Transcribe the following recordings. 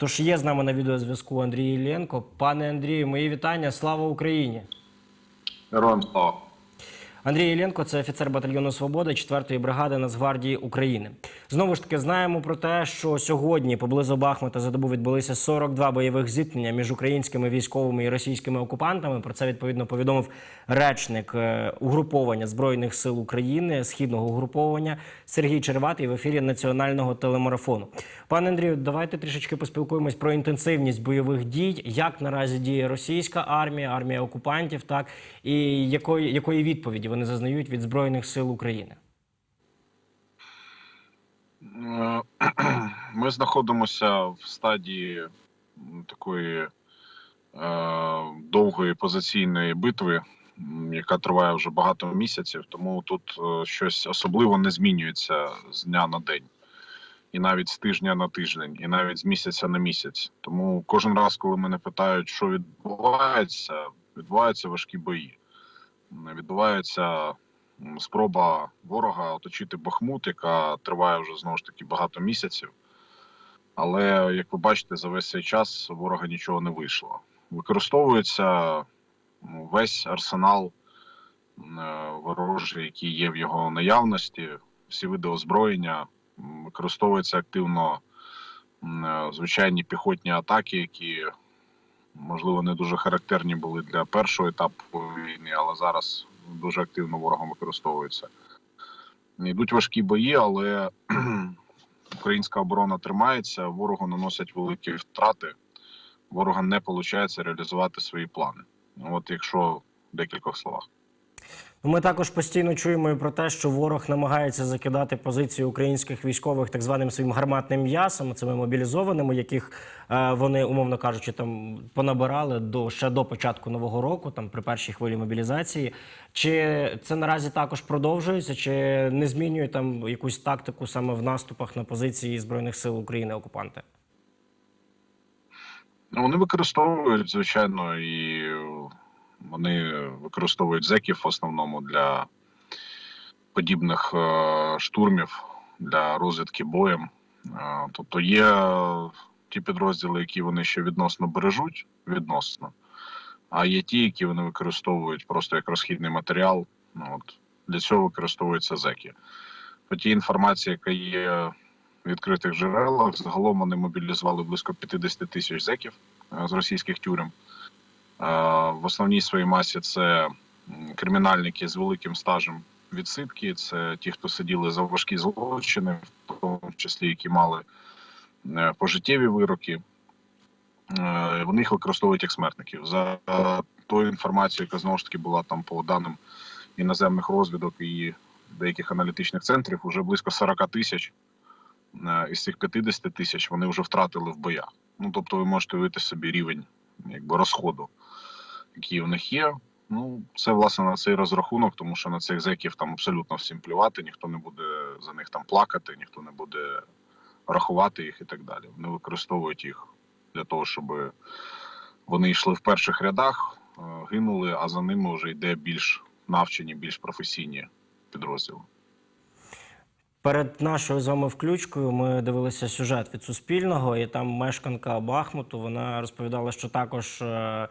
Тож є з нами на відеозв'язку Андрій Іллєнко. Пане Андрію, мої вітання. Слава Україні! Героям слава. Андрій Іллєнко – це офіцер батальйону Свобода 4-ї бригади Нацгвардії України. Знову ж таки, знаємо про те, що сьогодні поблизу Бахмута за добу відбулися 42 бойових зіткнення між українськими військовими і російськими окупантами. Про це відповідно повідомив речник е, угруповання збройних сил України, східного угруповання Сергій Черватий в ефірі національного телемарафону. Пане Андрію, давайте трішечки поспілкуємось про інтенсивність бойових дій, як наразі діє російська армія, армія окупантів, так і якої, якої відповіді вони зазнають від збройних сил України. Е, Ми знаходимося в стадії такої е, довгої позиційної битви, яка триває вже багато місяців, тому тут е, щось особливо не змінюється з дня на день, і навіть з тижня на тиждень, і навіть з місяця на місяць. Тому кожен раз, коли мене питають, що відбувається, відбуваються важкі бої. Відбувається спроба ворога оточити Бахмут, яка триває вже знову ж таки багато місяців. Але як ви бачите, за весь цей час ворога нічого не вийшло. Використовується весь арсенал е, ворожий, який є в його наявності, всі види озброєння. Використовуються активно е, звичайні піхотні атаки, які можливо не дуже характерні були для першого етапу війни, але зараз дуже активно ворогом використовуються. Йдуть важкі бої, але українська оборона тримається, ворогу наносять великі втрати. Ворога не виходить реалізувати свої плани. От якщо в декількох словах. Ну, Ми також постійно чуємо і про те, що ворог намагається закидати позиції українських військових так званим своїм гарматним м'ясом, цими мобілізованими, яких е, вони, умовно кажучи, там понабирали до ще до початку нового року, там при першій хвилі мобілізації. Чи це наразі також продовжується, чи не змінює там якусь тактику саме в наступах на позиції збройних сил України окупанти? Ну, вони використовують, звичайно, і вони використовують зеків в основному для подібних е, штурмів, для розвідки боєм. Е, тобто є ті підрозділи, які вони ще відносно бережуть, відносно, а є ті, які вони використовують просто як розхідний матеріал. Ну, от, для цього використовуються зеки. По тій інформації, яка є в відкритих джерелах, загалом вони мобілізували близько 50 тисяч зеків е, з російських тюрем. В основній своїй масі це кримінальники з великим стажем відсидки, це ті, хто сиділи за важкі злочини, в тому числі які мали е, пожиттєві вироки. Е, Вони їх використовують як смертників. За тою інформацією, яка знову ж таки була там по даним іноземних розвідок і деяких аналітичних центрів, вже близько 40 тисяч е, із цих 50 тисяч вони вже втратили в боях. Ну тобто, ви можете уявити собі рівень якби розходу, який в них є. Ну, це власне на цей розрахунок, тому що на цих зеків там абсолютно всім плювати, ніхто не буде за них там плакати, ніхто не буде рахувати їх і так далі. Вони використовують їх для того, щоб вони йшли в перших рядах, е, гинули, а за ними вже йде більш навчені, більш професійні підрозділи. Перед нашою з вами включкою ми дивилися сюжет від Суспільного, і там мешканка Бахмуту вона розповідала, що також е,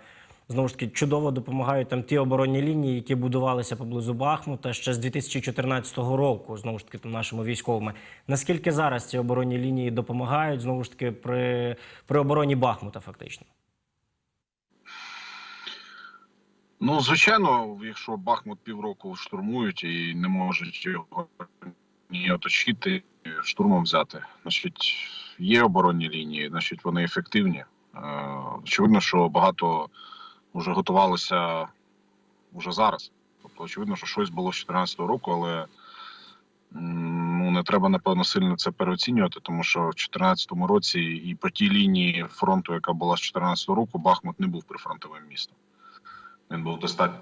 знову ж таки чудово допомагають там ті оборонні лінії, які будувалися поблизу Бахмута ще з 2014 року. Знову ж таки, там нашими військовими. Наскільки зараз ці оборонні лінії допомагають знову ж таки при, при обороні Бахмута, фактично? Ну, звичайно, якщо Бахмут півроку штурмують і не можуть його ні оточити, штурмом взяти, значить, є оборонні лінії, значить, вони ефективні. Е, Очевидно, що багато вже готувалося вже зараз. Тобто, очевидно, що щось було з 2014 року, але ну, не треба, напевно, сильно це переоцінювати, тому що в 2014 році і по тій лінії фронту, яка була з 2014 року, Бахмут не був прифронтовим містом. Він був достатньо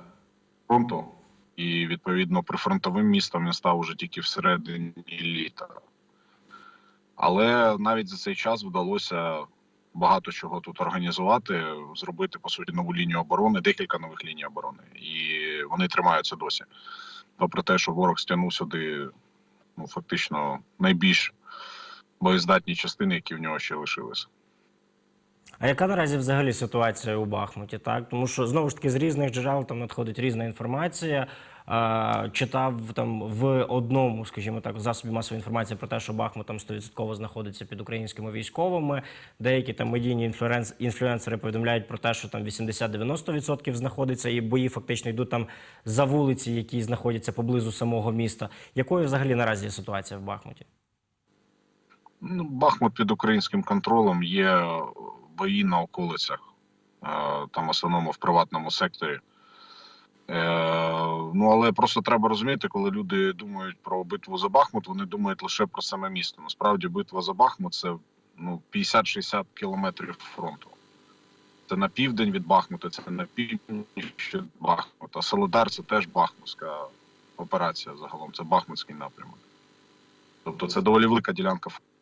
фронту, і відповідно прифронтовим містом він став уже тільки всередині літа. Але навіть за цей час вдалося багато чого тут організувати, зробити по суті нову лінію оборони, декілька нових ліній оборони, і вони тримаються досі. Попри те, що ворог стягнув сюди ну, фактично найбільш боєздатні частини, які в нього ще лишилися. А яка наразі взагалі ситуація у Бахмуті? Так, тому що знову ж таки з різних джерел там надходить різна інформація. А, читав там в одному, скажімо так, засобі масової інформації про те, що Бахмут там 100% знаходиться під українськими військовими. Деякі там медійні інфлюенс, інфлюенсери повідомляють про те, що там 80-90% знаходиться, і бої фактично йдуть там за вулиці, які знаходяться поблизу самого міста. Якою взагалі наразі є ситуація в Бахмуті? Ну, Бахмут під українським контролем є бої на околицях, е, там основному в приватному секторі. Е, Ну, але просто треба розуміти, коли люди думають про битву за Бахмут, вони думають лише про саме місто. Насправді, битва за Бахмут це ну, 50-60 кілометрів фронту. Це на південь від Бахмута, це на північ від Бахмута. Солодар це теж Бахмутська операція загалом, це Бахмутський напрямок. Тобто це доволі велика ділянка фронту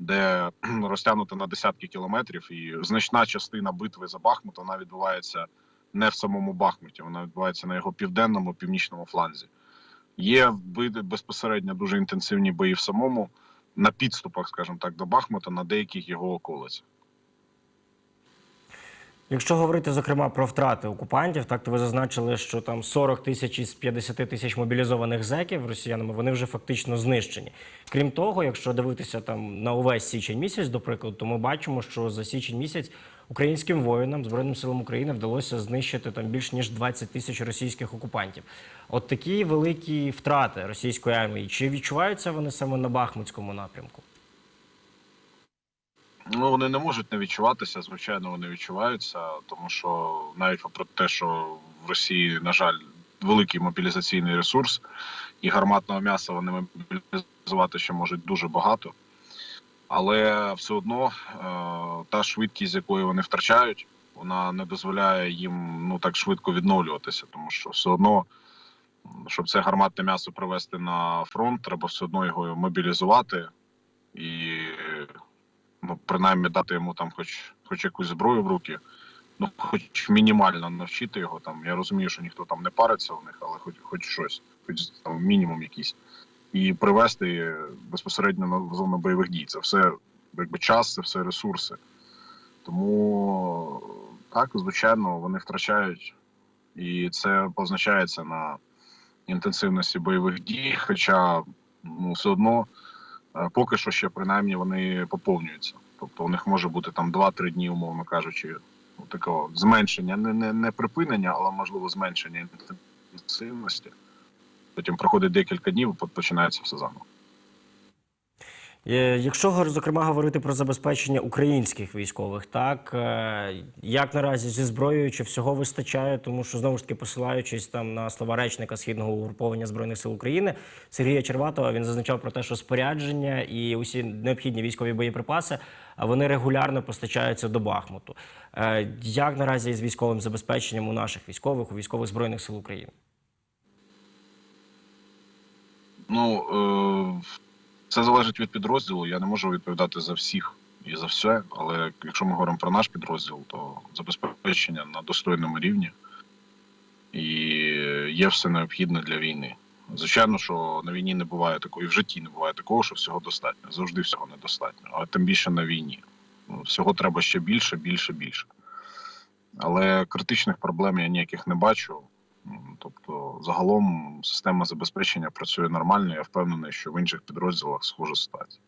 де розтягнуто на десятки кілометрів, і значна частина битви за Бахмут вона відбувається не в самому Бахмуті, вона відбувається на його південному, північному фланзі. Є безпосередньо дуже інтенсивні бої в самому на підступах, скажімо так, до Бахмута, на деяких його околицях. Якщо говорити зокрема про втрати окупантів, так то ви зазначили, що там 40 тисяч із 50 тисяч мобілізованих зеків росіянами вони вже фактично знищені. Крім того, якщо дивитися там на увесь січень місяць, до прикладу, то ми бачимо, що за січень місяць українським воїнам збройним силам України вдалося знищити там більш ніж 20 тисяч російських окупантів. От такі великі втрати російської армії, чи відчуваються вони саме на Бахмутському напрямку? Ну вони не можуть не відчуватися. Звичайно, вони відчуваються, тому що навіть попри те, що в Росії, на жаль, великий мобілізаційний ресурс, і гарматного м'яса вони мобілізувати ще можуть дуже багато. Але все одно е, та швидкість, з якою вони втрачають, вона не дозволяє їм ну так швидко відновлюватися, тому що все одно, щоб це гарматне м'ясо привести на фронт, треба все одно його мобілізувати і ну, принаймні дати йому там хоч, хоч якусь зброю в руки, ну хоч мінімально навчити його там. Я розумію, що ніхто там не париться у них, але хоч, хоч щось, хоч там мінімум якийсь. І привести безпосередньо на зону бойових дій. Це все якби час, це все ресурси. Тому так, звичайно, вони втрачають, і це позначається на інтенсивності бойових дій. Хоча ну, все одно поки що ще принаймні вони поповнюються. Тобто у них може бути там 2-3 дні, умовно кажучи, такого зменшення, не, не, не припинення, але можливо зменшення інтенсивності. Потім проходить декілька днів, починається все заново. Е, Якщо зокрема говорити про забезпечення українських військових, так е, як наразі зі зброєю чи всього вистачає, тому що знову ж таки посилаючись там на слова речника східного угруповання збройних сил України Сергія Черватова, він зазначав про те, що спорядження і усі необхідні військові боєприпаси вони регулярно постачаються до Бахмуту. Е, Як наразі з військовим забезпеченням у наших військових, у військових збройних сил України? Ну е, це залежить від підрозділу. Я не можу відповідати за всіх і за все. Але якщо ми говоримо про наш підрозділ, то забезпечення на достойному рівні і є все необхідне для війни. Звичайно, що на війні не буває такого, і в житті не буває такого, що всього достатньо. Завжди всього недостатньо, але тим більше на війні. Ну, Всього треба ще більше, більше, більше. Але критичних проблем я ніяких не бачу. Тобто, загалом система забезпечення працює нормально. Я впевнений, що в інших підрозділах схожа ситуація.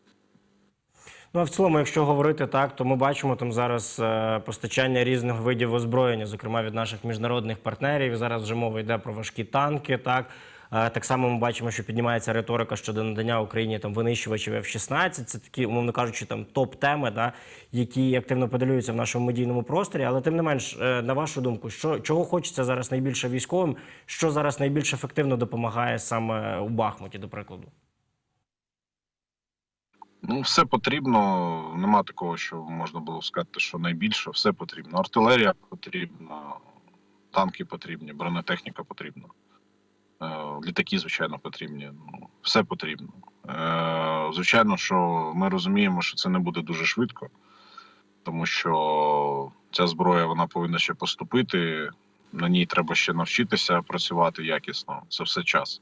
Ну а в цілому, якщо говорити так, то ми бачимо там зараз е, постачання різних видів озброєння, зокрема від наших міжнародних партнерів. Зараз вже мова йде про важкі танки. Так так само ми бачимо, що піднімається риторика щодо надання Україні там винищувачів F-16. Це такі, умовно кажучи, там топ-теми, да, які активно подалюються в нашому медійному просторі. Але тим не менш, е, на вашу думку, що чого хочеться зараз найбільше військовим, що зараз найбільш ефективно допомагає саме у Бахмуті, до прикладу. Ну, все потрібно. Нема такого, що можна було сказати, що найбільше все потрібно. Артилерія потрібна, танки потрібні, бронетехніка потрібна. Літаки, звичайно, потрібні. Ну, все потрібно. Е, Звичайно, що ми розуміємо, що це не буде дуже швидко, тому що ця зброя вона повинна ще поступити. На ній треба ще навчитися працювати якісно. Це все час.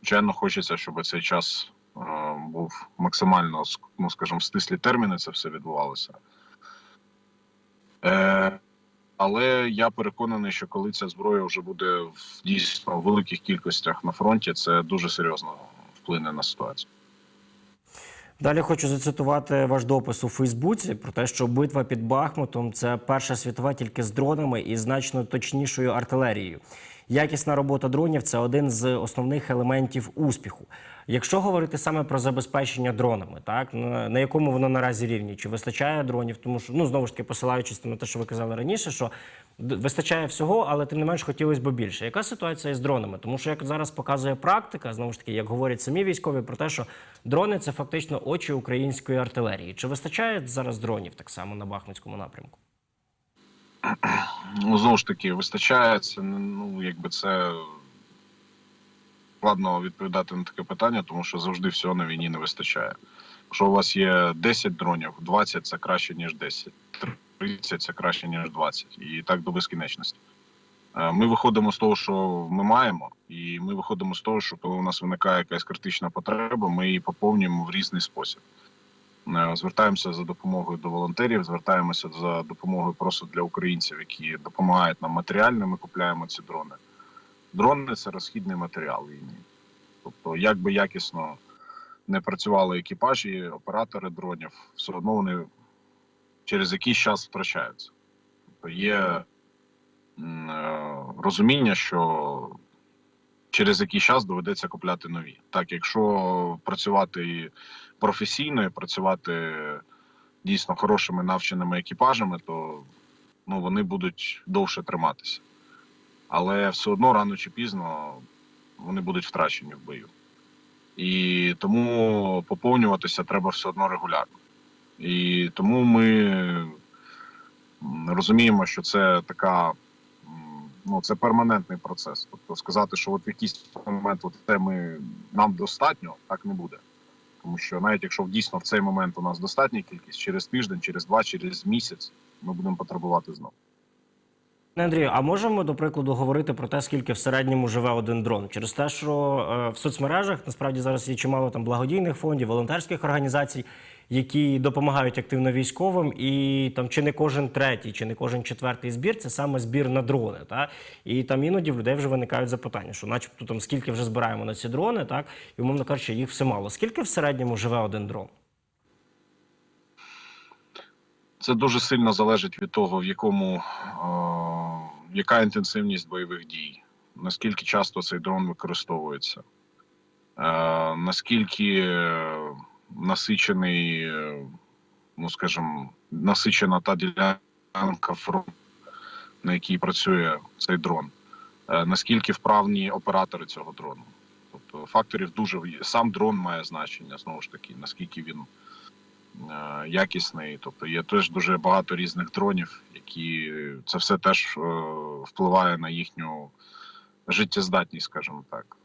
Звичайно, хочеться, щоб цей час е, був максимально, ну скажімо, стислі терміни це все відбувалося. Е, але я переконаний, що коли ця зброя вже буде в дійсно великих кількостях на фронті, це дуже серйозно вплине на ситуацію. Далі хочу зацитувати ваш допис у Фейсбуці про те, що битва під Бахмутом це перша світова тільки з дронами і значно точнішою артилерією. Якісна робота дронів це один з основних елементів успіху. Якщо говорити саме про забезпечення дронами, так на, якому воно наразі рівні? Чи вистачає дронів? Тому що ну знову ж таки посилаючись на те, що ви казали раніше, що вистачає всього, але тим не менш хотілося б більше. Яка ситуація із дронами? Тому що як зараз показує практика, знову ж таки, як говорять самі військові, про те, що дрони це фактично очі української артилерії. Чи вистачає зараз дронів так само на Бахмутському напрямку? Ну, знову ж таки, вистачає це, ну, якби це складно відповідати на таке питання, тому що завжди всього на війні не вистачає. Якщо у вас є 10 дронів, 20 це краще, ніж 10, 30 це краще, ніж 20. І так до безкінечності. Е, Ми виходимо з того, що ми маємо, і ми виходимо з того, що коли у нас виникає якась критична потреба, ми її поповнюємо в різний спосіб. Е, Звертаємося за допомогою до волонтерів, звертаємося за допомогою просто для українців, які допомагають нам матеріально. Ми купляємо ці дрони. Дрони це розхідний матеріал війни. Тобто, як би якісно не працювали екіпажі, оператори дронів, все одно вони через якийсь час втрачаються. Тобто є е, розуміння, що через якийсь час доведеться купляти нові. Так, якщо працювати професійно і працювати дійсно хорошими навченими екіпажами, то ну, вони будуть довше триматися. Але все одно рано чи пізно вони будуть втрачені в бою. І тому поповнюватися треба все одно регулярно. І тому ми розуміємо, що це така ну, це перманентний процес. Тобто сказати, що от в якийсь момент от це ми нам достатньо, так не буде. Тому що навіть якщо дійсно в цей момент у нас достатня кількість, через тиждень, через два, через місяць ми будемо потребувати знову. Андрію, а можемо до прикладу говорити про те, скільки в середньому живе один дрон? Через те, що е, в соцмережах насправді зараз є чимало там благодійних фондів, волонтерських організацій, які допомагають активно військовим, і там чи не кожен третій, чи не кожен четвертий збір це саме збір на дрони. Та? І там іноді в людей вже виникають запитання, що, начебто, там скільки вже збираємо на ці дрони, так і умовно кажучи, їх все мало. Скільки в середньому живе один дрон? Це дуже сильно залежить від того, в якому е, яка інтенсивність бойових дій, наскільки часто цей дрон використовується, е, наскільки е, насичений, е, ну скажімо, насичена та ділянка фронту, на якій працює цей дрон, е, наскільки вправні оператори цього дрону. Тобто факторів дуже сам дрон має значення знову ж таки, наскільки він е, якісний. Тобто є теж дуже багато різних дронів, які це все теж е, впливає на їхню життєздатність, скажімо так.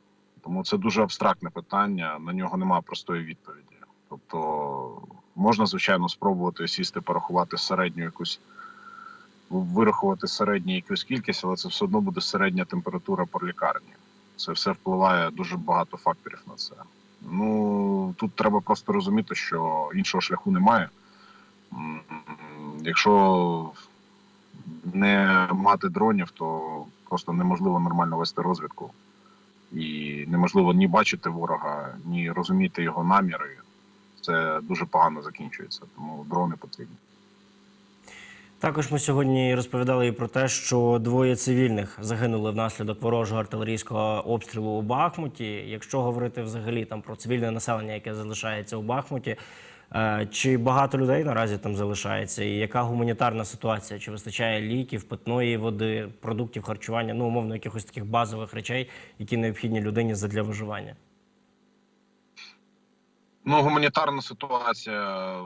Тому це дуже абстрактне питання, на нього немає простої відповіді. Можна, звичайно, спробувати сісти, порахувати середню якусь, вирахувати середню якусь кількість, але це все одно буде середня температура по лікарні. Це все впливає дуже багато факторів на це. Ну тут треба просто розуміти, що іншого шляху немає. Якщо не мати дронів, то просто неможливо нормально вести розвідку. І неможливо ні бачити ворога, ні розуміти його наміри. Це дуже погано закінчується, тому дрони потрібні. Також ми сьогодні розповідали і про те, що двоє цивільних загинули внаслідок ворожого артилерійського обстрілу у Бахмуті. Якщо говорити взагалі там про цивільне населення, яке залишається у Бахмуті, е, чи багато людей наразі там залишається, і яка гуманітарна ситуація? Чи вистачає ліків, питної води, продуктів харчування, ну умовно якихось таких базових речей, які необхідні людині задля виживання? Ну, гуманітарна ситуація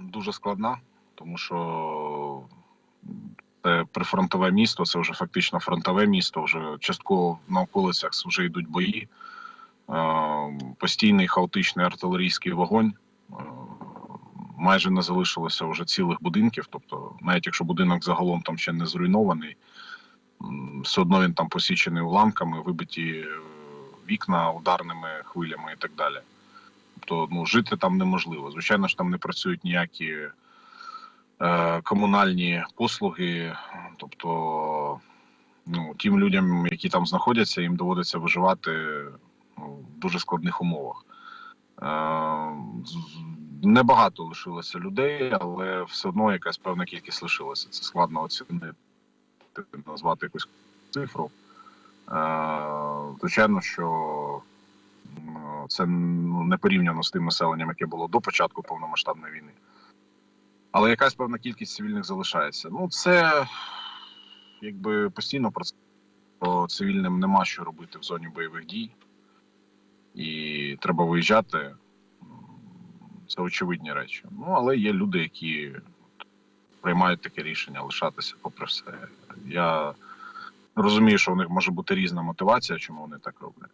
дуже складна, тому що це прифронтове місто, це вже фактично фронтове місто. Вже частково на околицях вже йдуть бої. Е, Постійний хаотичний артилерійський вогонь. Е, Майже не залишилося вже цілих будинків. Тобто, навіть якщо будинок загалом там ще не зруйнований, все одно він там посічений уламками, вибиті е, вікна ударними хвилями і так далі. Тобто ну, жити там неможливо. Звичайно ж, там не працюють ніякі е, комунальні послуги. Тобто, ну, тим людям, які там знаходяться, їм доводиться виживати ну, в дуже складних умовах. Е, Небагато лишилося людей, але все одно якась певна кількість лишилася. Це складно оцінити, назвати якусь цифру. Е, Звичайно, що це ну, не порівняно з тим населенням, яке було до початку повномасштабної війни. Але якась певна кількість цивільних залишається. Ну, це якби постійно про це цивільним нема що робити в зоні бойових дій, і треба виїжджати. Це очевидні речі. Ну, але є люди, які приймають таке рішення лишатися попри все. Я розумію, що в них може бути різна мотивація, чому вони так роблять.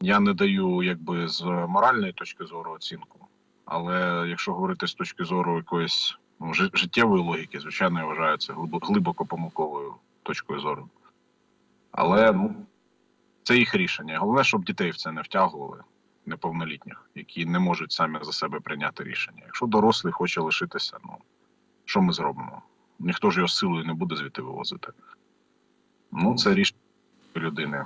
Я не даю якби з моральної точки зору оцінку, але якщо говорити з точки зору якоїсь ну, життєвої логіки, звичайно, я вважаю це глибоко помилковою точкою зору. Але ну, це їх рішення. Головне, щоб дітей в це не втягували, неповнолітніх, які не можуть самі за себе прийняти рішення. Якщо дорослий хоче лишитися, ну що ми зробимо? Ніхто ж його силою не буде звідти вивозити. Ну, це рішення людини.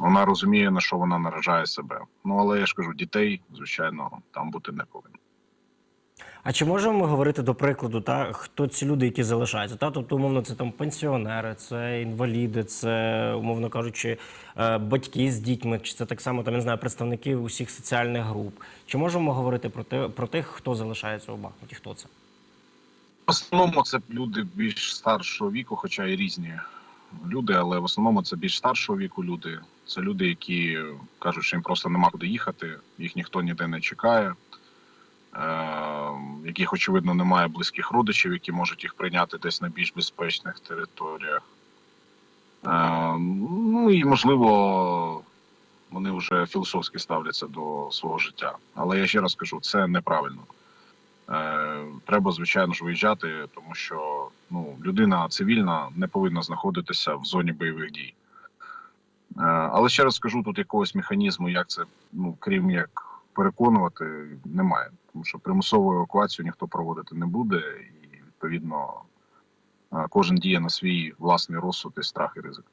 Вона розуміє, на що вона наражає себе. Ну, але я ж кажу, дітей, звичайно, там бути не повинно. А чи можемо ми говорити до прикладу, та хто ці люди, які залишаються? Та тобто, умовно, це там пенсіонери, це інваліди, це умовно кажучи, е, батьки з дітьми, чи це так само там я не знаю, представники усіх соціальних груп. Чи можемо ми говорити про те про тих, хто залишається у Бахмуті? Хто це? В основному це люди більш старшого віку, хоча і різні люди, але в основному це більш старшого віку люди. Це люди, які кажуть, що їм просто нема куди їхати, їх ніхто ніде не чекає, е- яких, очевидно, немає близьких родичів, які можуть їх прийняти десь на більш безпечних територіях. Е- ну і можливо, вони вже філософськи ставляться до свого життя. Але я ще раз кажу, це неправильно. Е, треба, звичайно ж, виїжджати, тому що ну, людина цивільна не повинна знаходитися в зоні бойових дій. Е, але ще раз скажу, тут якогось механізму, як це, ну, крім як переконувати, немає. Тому що примусову евакуацію ніхто проводити не буде, і відповідно е, кожен діє на свій власний розсуд і страх і ризик.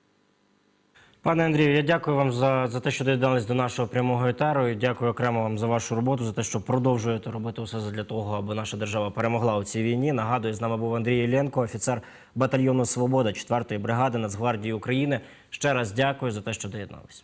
Пане Андрію, я дякую вам за, за те, що доєднались до нашого прямого етеру. І дякую окремо вам за вашу роботу, за те, що продовжуєте робити усе для того, аби наша держава перемогла у цій війні. Нагадую, з нами був Андрій Єлєнко, офіцер батальйону Свобода 4-ї бригади Нацгвардії України. Ще раз дякую за те, що доєднались.